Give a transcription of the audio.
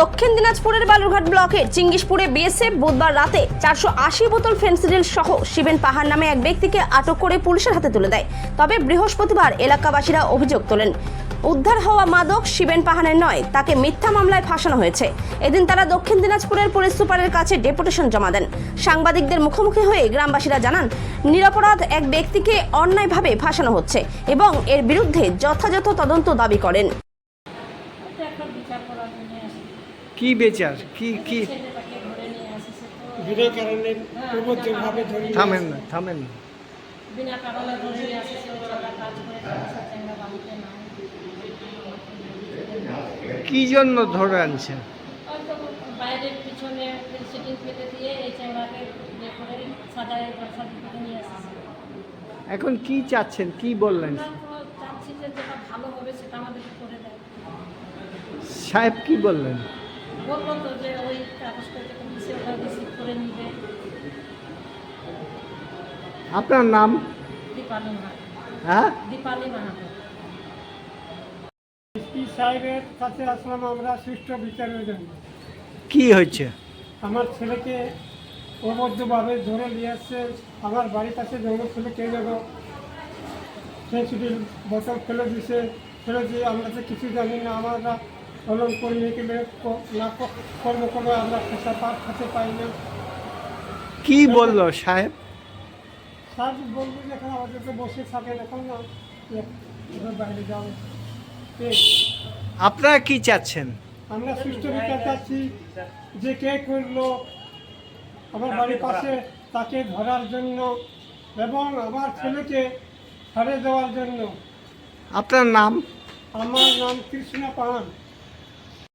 দক্ষিণ দিনাজপুরের বালুরঘাট ব্লকের চিঙ্গিসপুরে বিএসএফ বুধবার রাতে চারশো আশি বোতল ফেন্সিডিল সহ শিবেন পাহাড় নামে এক ব্যক্তিকে আটক করে পুলিশের হাতে তুলে দেয়। তবে বৃহস্পতিবার এলাকাবাসীরা অভিযোগ তোলেন, উদ্ধার হওয়া মাদক শিবেন পাহাড়ের নয়, তাকে মিথ্যা মামলায় ফাঁসানো হয়েছে। এদিন তারা দক্ষিণ দিনাজপুরের পুলিশ সুপারের কাছে ডেপুটেশন জমা দেন। সাংবাদিকদের মুখোমুখি হয়ে গ্রামবাসীরা জানান, নিরাপরাধ এক ব্যক্তিকে অন্যায়ভাবে ফাঁসানো হচ্ছে এবং এর বিরুদ্ধে যথাযথ তদন্ত দাবি করেন এটা একটা বিচার করার জন্য আসি কি বেচার? কি কি? বিনা কারণে ধরে থামেন না থামেন না। বিনা কারণে ধরে নিয়ে আসিছে কাজ করে পয়সা চ্যাংরা বাড়িতে নাই। কি জন্য ধরে আনছেন? বাইরের পিছনে সিটিং পেতে দিয়ে এই চ্যাংরাকে ইয়ে সাজায় ব্যবসা দিকে নিয়ে আসিছে। এখন কি চাচ্ছেন? কি বললেন? চাচ্ছি যে যেটা ভালো হবে সেটা আমাদেরকে করে দেয়। সাহেব কি বললেন? বলল তো যে ওই কাগজটা যেটা দিচ্ছে ওটা রিসিভ করে নিবে। আপনার নাম? দীপালি মাহাতো। হ্যাঁ? দীপালি মাহাতো। এসপি সাহেবের কাছে আসলাম আমরা সুষ্ঠু বিচারের জন্য কি হয়েছে? আমার ছেলেকে অবৈধভাবে ধরে নিয়ে আসছে আমার বাড়ির কাছে জঙ্গল ছেলে কে যাব যেন সেন্সিটিভ বোতল ফেলে দিছে ফেলে দিয়ে আমরা তো কিছু জানি না আমরা কলম করে নিয়ে গেলে না ক- কর্ম করে আমরা পেশা পার খেতে পাই না। কি বলল সাহেব? স্যার বলব যে এখন আমাদের তো বসে থাকেন এখন না বাইরে যাও আপনারা কি চাচ্ছেন? আমরা সুস্থ বিচার চাচ্ছি যে কে করল আমার বাড়ির পাশে তাকে ধরার জন্য এবং আমার ছেলেকে ছাড়ে দেওয়ার জন্য। আপনার নাম? আমার নাম কৃষ্ণ পান